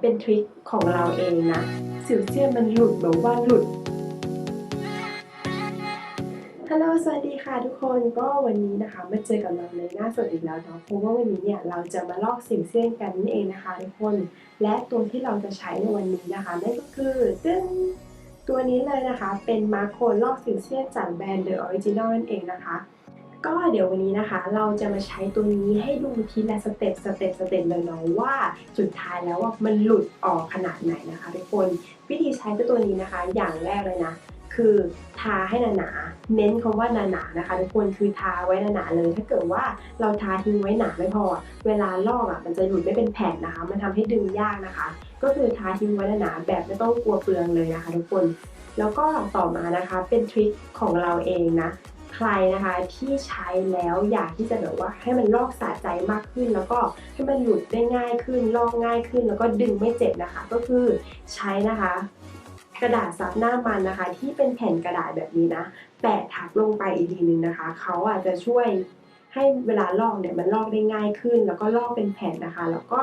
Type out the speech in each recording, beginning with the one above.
เป็นทริคของเราเองนะ สิวเซียนมันหลุดแบบว่าหลุด ฮัลโหล สวัสดีค่ะทุกคน ก็วันนี้นะคะมาเจอกับเราในหน้าสดอีกแล้วเนาะ เพราะว่าวันนี้เนี่ยเราจะมาลอกสิวเซียนกันนั่นเองนะคะทุกคน และตัวที่เราจะใช้ในวันนี้นะคะนั่นก็คือตึ้งตัวนี้เลยนะคะ เป็นมาโครลอกสิวเซียนจากแบรนด์ The Original นั่นเองนะคะ ก็เดี๋ยววันนี้นะคะ เราจะมาใช้ตัวนี้ให้ดูทีละสเต็ปสเต็ปสเต็ปเลยเนาะว่าสุดท้ายแล้วว่ามันหลุดออกขนาดไหนนะคะทุกคนวิธีใช้ตัวนี้นะคะ อย่างแรกเลยนะ คือทาให้หนาๆเน้นคำว่าหนาๆนะคะทุกคนคือทาไว้หนาๆเลย ถ้าเกิดว่าเราทาทิ้งไว้หนาไม่พอ เวลาลอกอะมันจะหลุดไม่เป็นแผ่นนะคะ มันทำให้ดึงยากนะคะ ก็คือทาทิ้งไว้หนาๆแบบไม่ต้องกลัวเปลืองเลยนะคะทุกคนแล้วก็ต่อมานะคะเป็นทริคของเราเองนะ ใครนะคะที่ใช้แล้วอยากที่จะแบบว่าให้มันลอกสะใจมากขึ้น แล้วก็ให้มันหลุดได้ง่ายขึ้น ลอกง่ายขึ้น แล้วก็ดึงไม่เจ็บนะคะ ก็คือใช้นะคะ กระดาษซับหน้ามันนะคะ ที่เป็นแผ่นกระดาษแบบนี้นะแปะทับลงไปอีกทีนึงนะคะเขาอาจจะช่วย ให้เวลาลอกเนี่ยมันลอกได้ง่ายขึ้น แล้วก็ลอกเป็นแผ่นนะคะ แล้วก็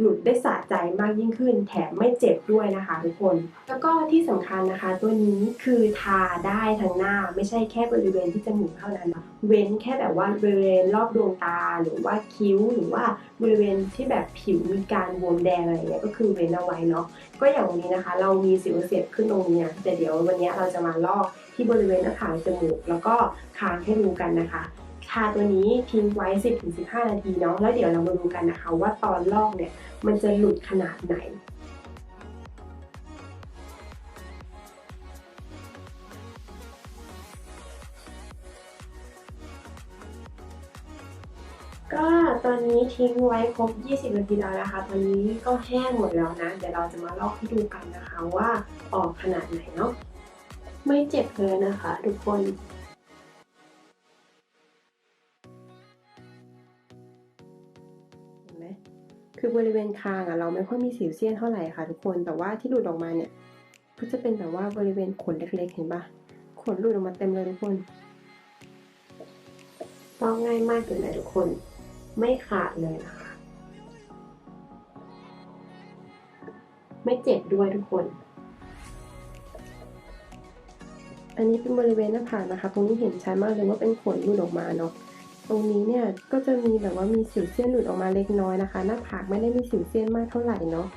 หลุดได้สะใจมากยิ่งขึ้น แถมไม่เจ็บด้วยนะคะทุกคน แล้วก็ที่สำคัญนะคะ ตัวนี้คือทาได้ทั้งหน้าไม่ใช่แค่บริเวณที่จมูกเท่านั้นเว้นแค่แบบว่าบริเวณรอบดวงตาหรือว่าคิ้วหรือว่าบริเวณที่แบบผิวมีการบวมแดงอะไรเงี้ยก็คือเว้นเอาไว้เนาะก็อย่างวันนี้นะคะ เรามีสิวเสียดขึ้นตรงนี้นะแต่เดี๋ยววันนี้เราจะมาลอกที่บริเวณหน้าผากจมูก แล้วก็คางให้ดูกันนะคะ ทาตัวนี้ทิ้งไว้ 10-15 นาทีเนาะแล้วเดี๋ยวเรามาดูกันนะคะ ว่าตอนลอกเนี่ยมันจะหลุดขนาดไหนก็ตอนนี้ทิ้งไว้ครบ 20 นาทีแล้วนะคะ ตอนนี้ก็แห้งหมดแล้วนะ เดี๋ยวเราจะมาลอกให้ดูกันนะคะว่าออกขนาดไหนเนาะ ไม่เจ็บเลยนะคะทุกคน คือบริเวณคางอะเราไม่ค่อยมีสิวเซียนเท่าไหร่ค่ะทุกคนแต่ว่าที่หลุดออกมาเนี่ยก็จะเป็นแบบว่าบริเวณขนเล็กๆเห็นปะขนหลุดออกมาเต็มเลยทุกคนลอกง่ายมากเลยนะทุกคนไม่ขาดเลยนะคะ ไม่เจ็บด้วยทุกคน อันนี้เป็นบริเวณหน้าผากนะคะ ตรงนี้เห็นชัดมากเลยว่าเป็นขนหลุดออกมาเนาะ ตรงนี้เนี่ยก็จะมีแบบว่ามีสิวเซียนหลุดออกมาเล็กน้อยนะคะ หน้าผากไม่ได้มีสิวเซียนมากเท่าไหร่เนาะ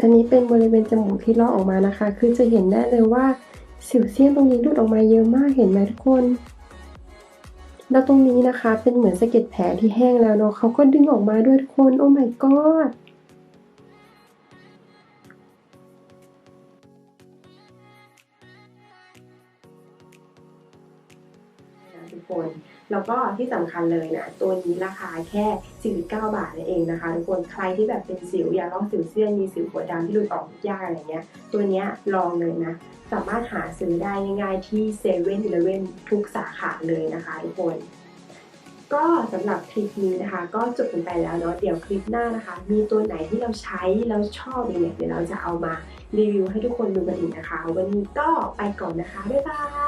อันนี้เป็นบริเวณจมูกที่ลอกออกมานะคะ คือจะเห็นได้เลยว่าสิวเซียนตรงนี้หลุดออกมาเยอะมากเห็นไหมทุกคน แล้วตรงนี้นะคะเป็นเหมือนสะเก็ดแผลที่แห้งแล้วเนาะเขาก็ดึงออกมาด้วยทุกคน โอ้ my god ทุกคน แล้วก็ที่สำคัญเลยนะ ตัวนี้ราคาแค่ 49 บาทนั่นเองนะคะทุกคนใครที่แบบเป็นสิวอยากลอกสิวเซียนมีสิวหัวดำที่หลุดออกยากอะไรเงี้ย ตัวเนี้ยลองเลยนะ สามารถหาซื้อได้ง่ายๆที่เซเว่นอีเลเว่นทุกสาขาเลยนะคะทุกคนก็สำหรับคลิปนี้นะคะ ก็จบกันไปแล้วเนาะเดี๋ยวคลิปหน้านะคะ มีตัวไหนที่เราใช้แล้วชอบเนี่ยเดี๋ยวเราจะเอามารีวิวให้ทุกคนดูกันอีกนะคะ วันนี้ก็ไปก่อนนะคะ บ๊ายบาย